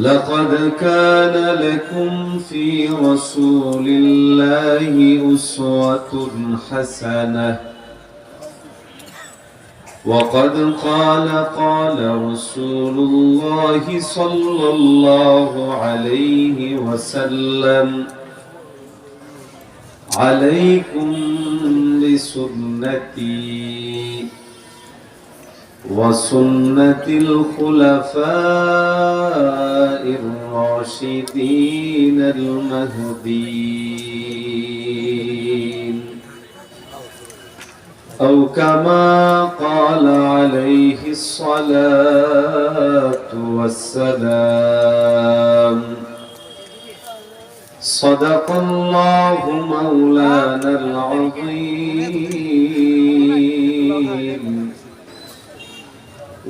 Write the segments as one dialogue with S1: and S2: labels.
S1: لقد كان لكم في رسول الله أسوة حسنة. وقد قال قال رسول الله صلى الله عليه وسلم عليكم بسنتي وسنة الخلفاء الراشدين المهديين. أو كما قال عليه الصلاة والسلام صدق الله مولانا العظيم.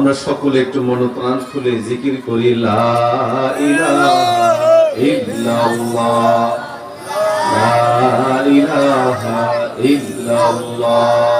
S1: আমরা সকলে একটু মনোপ্রাণ খুলে জিকির করি লা ইলাহা ইল্লাল্লাহ। লা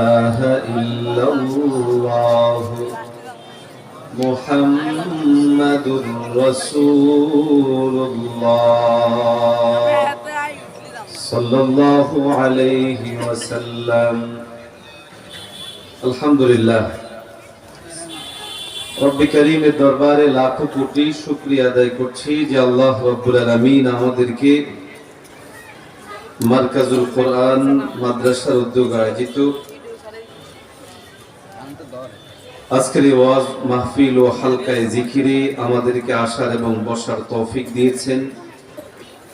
S1: إلا الله محمد رسول الله صلى الله عليه وسلم الحمد لله রব্বি করিমের দরবারে লাখো কোটি শুক্রিয়া আদায় করছি যে আল্লাহ রব্বুল আলামিন আমাদেরকে মার্কাজুল কোরআন মাদ্রাসার উদ্যোগ আয়োজিত আজকের এই ওয়াজ মাহফিল ও হালকায় জিকিরে আমাদেরকে আসার এবং বসার তৌফিক দিয়েছেন।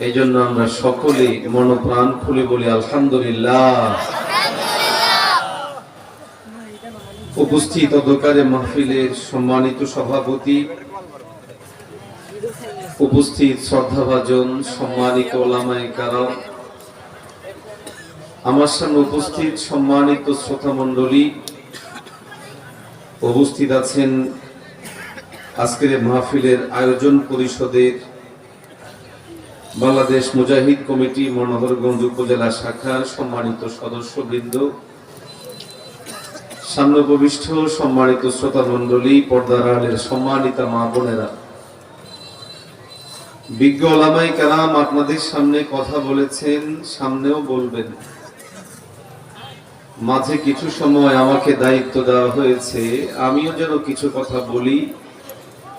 S1: এই জন্য আমরা সকলে মনপ্রাণ খুলে বলি, আলহামদুলিল্লাহ। উপস্থিত অধ্যকারে মাহফিলের সম্মানিত সভাপতি, উপস্থিত শ্রদ্ধাভাজন, সম্মানিত ওলামায়ে কারাম, আমার সামনে উপস্থিত সম্মানিত শ্রোতা মণ্ডলী উপস্থিত আছেন আজকের মাহফিলের আয়োজন পরিষদের বাংলাদেশ মুজাহিদ কমিটি মনোহরগঞ্জ উপজেলা শাখার সম্মানিত সদস্যবৃন্দ সামনে উপবিষ্ট সম্মানিত শ্রোতা পর্দার আলের সম্মানিতা মা বোনেরা। বিজ্ঞ ওলামাই কালাম আপনাদের সামনে কথা বলেছেন, সামনেও বলবেন। মাঝে কিছু সময় আমাকে দায়িত্ব দেওয়া হয়েছে। আমিও যেন কিছু কথা বলি,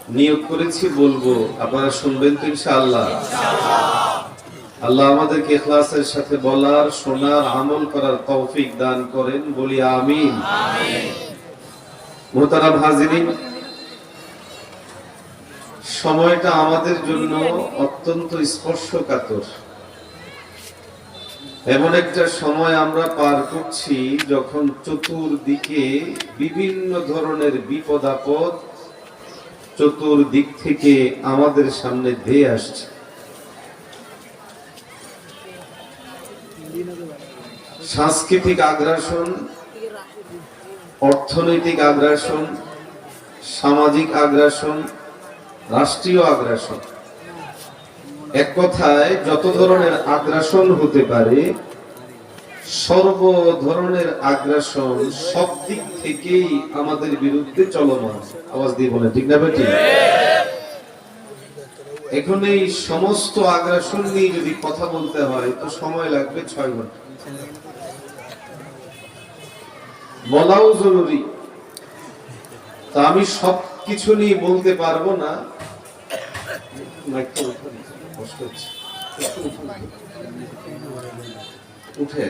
S1: নিয়োগ করেছি বলব। আপনারা শুনবেন তো ইনশাআল্লাহ। আল্লাহ আমাদেরকে ইখলাসের সাথে বলার, শোনার, আমল করার তৌফিক দান করেন। বলি আমিন। মোহতারাম হাজিরিন, সময়টা আমাদের জন্য অত্যন্ত স্পর্শকাতর। এমন একটা সময় আমরা পার করছি যখন চতুর্দিকে বিভিন্ন ধরনের বিপদ আপদ চতুর্দিক থেকে আমাদের সামনে ধেয়ে আসছে। সাংস্কৃতিক আগ্রাসন, অর্থনৈতিক আগ্রাসন, সামাজিক আগ্রাসন, রাষ্ট্রীয় আগ্রাসন। এক কথায়, যত ধরনের আগ্রাসন হতে পারে, সর্ব ধরনের আগ্রাসন সব দিক থেকেই আমাদের বিরুদ্ধে চলমান। আওয়াজ দিয়ে বলে ঠিক না বেটি এখন এই সমস্ত আগ্রাসন নিয়ে যদি কথা বলতে হয়, তো সময় লাগবে ছয় ঘণ্টা। বলাও জরুরি। তা আমি সব কিছু নিয়ে বলতে পারব না। কষ্ট হচ্ছে। উঠে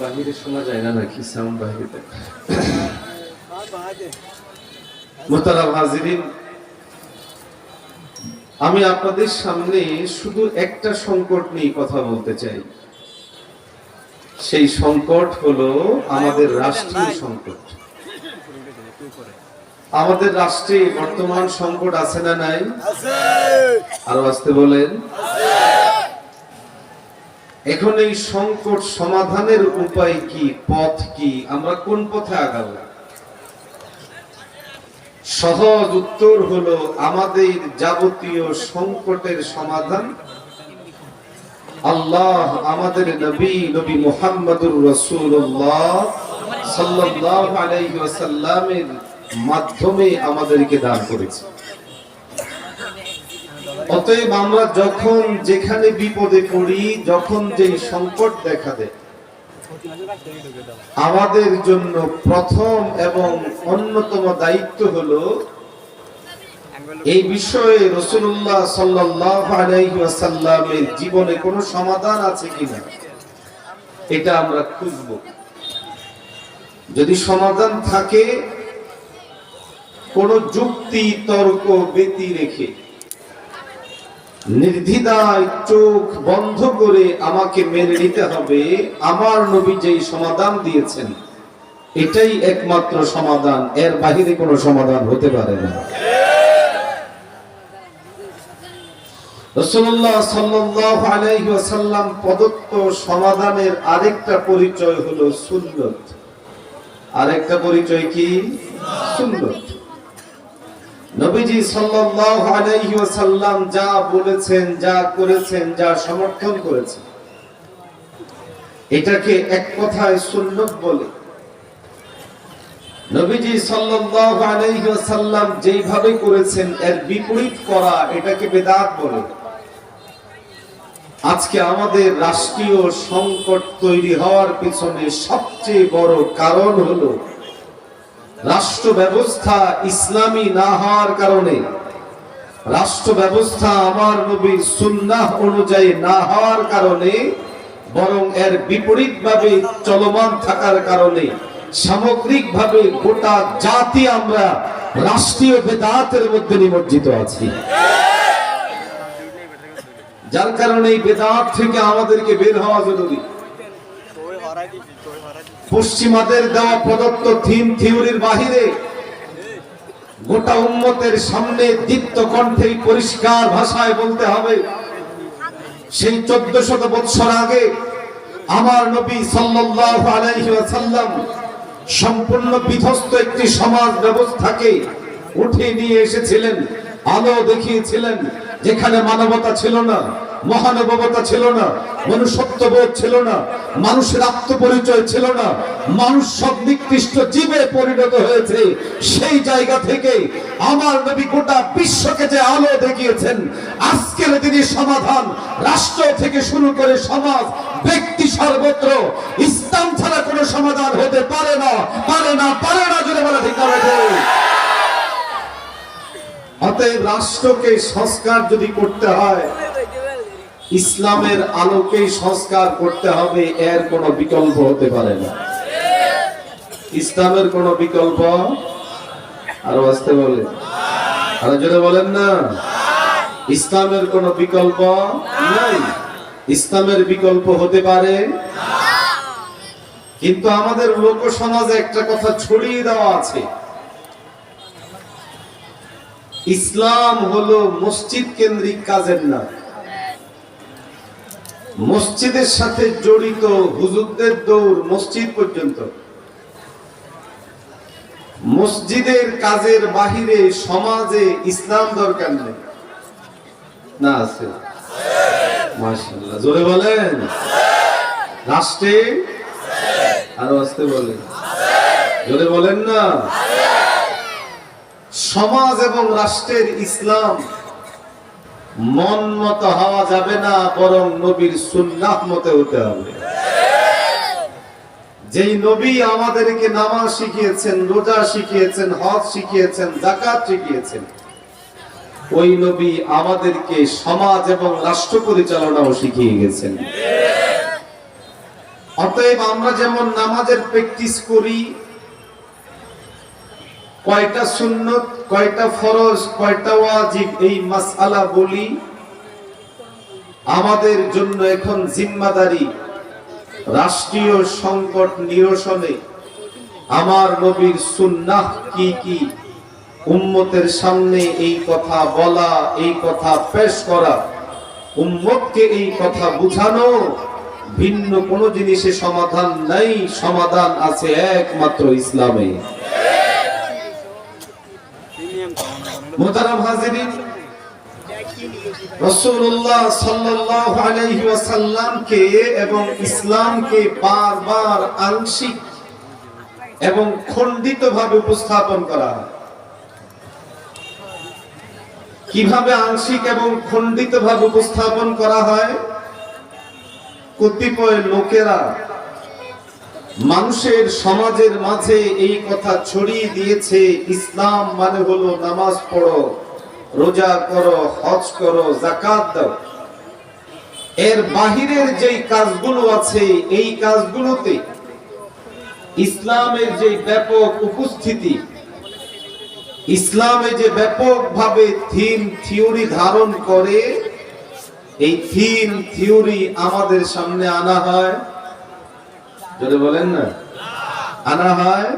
S1: বাহিরে শোনা যায় না নাকি? সাউন্ড বাহিরে। হাজিরিন আমি আপনাদের সামনে শুধু একটা সংকট নিয়ে কথা বলতে চাই। সেই সংকট হলো আমাদের রাষ্ট্রীয় সংকট। আমাদের রাষ্ট্রে বর্তমান সংকট আছে না নাই? আরও আসতে বলেন। এখন এই সংকট সমাধানের উপায় কি, পথ কি? আমরা কোন পথে আগাবো? সহজ উত্তর হলো আমাদের যাবতীয় সংকটের সমাধান। আল্লাহ আমাদের নবী নবী মোহাম্মদুর রাসূলুল্লাহ সাল্লাল্লাহু আলাইহি ওয়াসাল্লামের মাধ্যমে আমাদেরকে দান করেছে। অতএব আমরা যখন যেখানে বিপদে পড়ি, যখন যে সংকট দেখা দেয়, আমাদের জন্য প্রথম এবং অন্যতম দায়িত্ব হলো এই বিষয়ে রসুল্লাহ সাল্লামের জীবনে কোনো সমাধান আছে কিনা, এটা আমরা খুঁজব। যদি সমাধান থাকে, কোন যুক্তি, তর্ক ব্যতি রেখে নির্দ্বিধায় চোখ বন্ধ করে আমাকে মেনে নিতে হবে। আমার নবী যেই সমাধান দিয়েছেন, এটাই একমাত্র সমাধান। এর বাহিরে কোনো সমাধান হতে পারে না। আরেকটা পরিচয় হলো সুন্নত। আরেকটা পরিচয় কি? সুন্নত। নবীজি সাল্লাল্লাহু আলাইহি ওয়াসাল্লাম যা বলেছেন, যা করেছেন, যা সমর্থন করেছেন, এটাকে এক কথায় সুন্নত বলে। নবীজি সাল্লাল্লাহু আলাইহি ওয়াসাল্লাম যেইভাবে করেছেন, এর বিপরীত করা এটাকে বেদাত বলে। আজকে আমাদের রাষ্ট্রীয় সংকট তৈরি হওয়ার পিছনে সবচেয়ে বড় কারণ হলো রাষ্ট্র ব্যবস্থা ইসলামী না হওয়ার কারণে রাষ্ট্র ব্যবস্থা আমার নবীর সুন্নাহ অনুযায়ী না হওয়ার কারণে, বরং এর বিপরীত ভাবে চলমান থাকার কারণে, সামগ্রিকভাবে গোটা জাতি আমরা রাষ্ট্রীয় বেদাতের মধ্যে নিমজ্জিত আছি। যার কারণে এই বেদাত থেকে আমাদেরকে বের হওয়া জরুরি। পশ্চিমাদের দেওয়া প্রদত্ত থিম থিওরির বাহিরে গোটা উম্মতের সামনে দীপ্ত কণ্ঠে পরিষ্কার ভাষায় বলতে হবে। সেই চোদ্দ শত বৎসর আগে আমার নবী ওয়াসাল্লাম সম্পূর্ণ বিধ্বস্ত একটি সমাজ ব্যবস্থাকে উঠিয়ে নিয়ে এসেছিলেন, আলো দেখিয়েছিলেন, যেখানে মানবতা ছিল না। মহানুভবতা ছিল না, মনুষ্যত্ববোধ ছিল না, মানুষের আত্মপরিচয় ছিল না, মানুষ সব নিকৃষ্ট জীবে পরিণত হয়েছে। সেই জায়গা থেকে আমার নবী গোটা বিশ্বকে যে আলো দেখিয়েছেন, আজকের তিনি সমাধান, রাষ্ট্র থেকে শুরু করে সমাজ, ব্যক্তি সর্বত্র, ইসলাম ছাড়া কোনো সমাধান হতে পারে না পারে না পারে না যদি বলা ঠিক অতএব রাষ্ট্রকে সংস্কার যদি করতে হয় ইসলামের আলোকেই সংস্কার করতে হবে, এর কোনো বিকল্প হতে পারে না। ইসলামের কোনো বিকল্প? আরও আসতে বলে বলেন না। ইসলামের কোনো বিকল্প? নাই। ইসলামের বিকল্প হতে পারে? কিন্তু আমাদের লোক সমাজে একটা কথা ছড়িয়ে দেওয়া আছে। ইসলাম হলো মসজিদ কেন্দ্রিক কাজের নাম। মসজিদের সাথে জড়িত হুজুরদের দৌড় মসজিদ পর্যন্ত। মসজিদের কাজের বাহিরে সমাজে ইসলাম দরকার নেই। না, আছে। মাশাআল্লাহ, জোরে বলেন। রাষ্ট্রে আরও আসতে বলেন। জোরে বলেন না। সমাজ এবং রাষ্ট্রের ইসলাম মন মতো হওয়া যাবে না, বরং নবীর সুন্নাহ মতে হতে হবে। যেই নবী আমাদেরকে নামাজ শিখিয়েছেন, রোজা শিখিয়েছেন, হজ শিখিয়েছেন জাকাত শিখিয়েছেন, ওই নবী আমাদেরকে সমাজ এবং রাষ্ট্র পরিচালনাও শিখিয়ে গেছেন। অতএব আমরা যেমন নামাজের প্র্যাকটিস করি কয়টা সুন্নত, কয়টা ফরজ, কয়টা ওয়াজিব, এই মাসআলা বলি আমাদের জন্য এখন জিম্মাদারি, রাষ্ট্রীয় সংকট নিরসনে আমার নবীর সুন্নাহ কি কি? উম্মতের সামনে এই কথা বলা, এই কথা পেশ করা, উম্মতকে এই কথা বুঝানো, ভিন্ন কোন জিনিসে সমাধান নাই, সমাধান আছে একমাত্র ইসলামে। মোহতারাম হাজিরিন ওয়াসাল্লামকে এবং ইসলামকে বারবার আংশিক এবং খণ্ডিতভাবে উপস্থাপন করা হয়। কীভাবে আংশিক এবং খণ্ডিতভাবে উপস্থাপন করা হয়? কতিপয় লোকেরা মানুষের সমাজের মাঝে এই কথা ছড়িয়ে দিয়েছে। ইসলাম মানে হলো নামাজ পড়ো, রোজা করো, হজ করো জাকাত দাও। এর বাহিরের যেই কাজগুলো আছে, এই কাজগুলোতে ইসলামের যে ব্যাপক উপস্থিতি, ইসলামে যে ব্যাপকভাবে থিম থিওরি ধারণ করে, এই থিম থিওরি আমাদের সামনে আনা হয়। যদি বলেন না। আনা হয়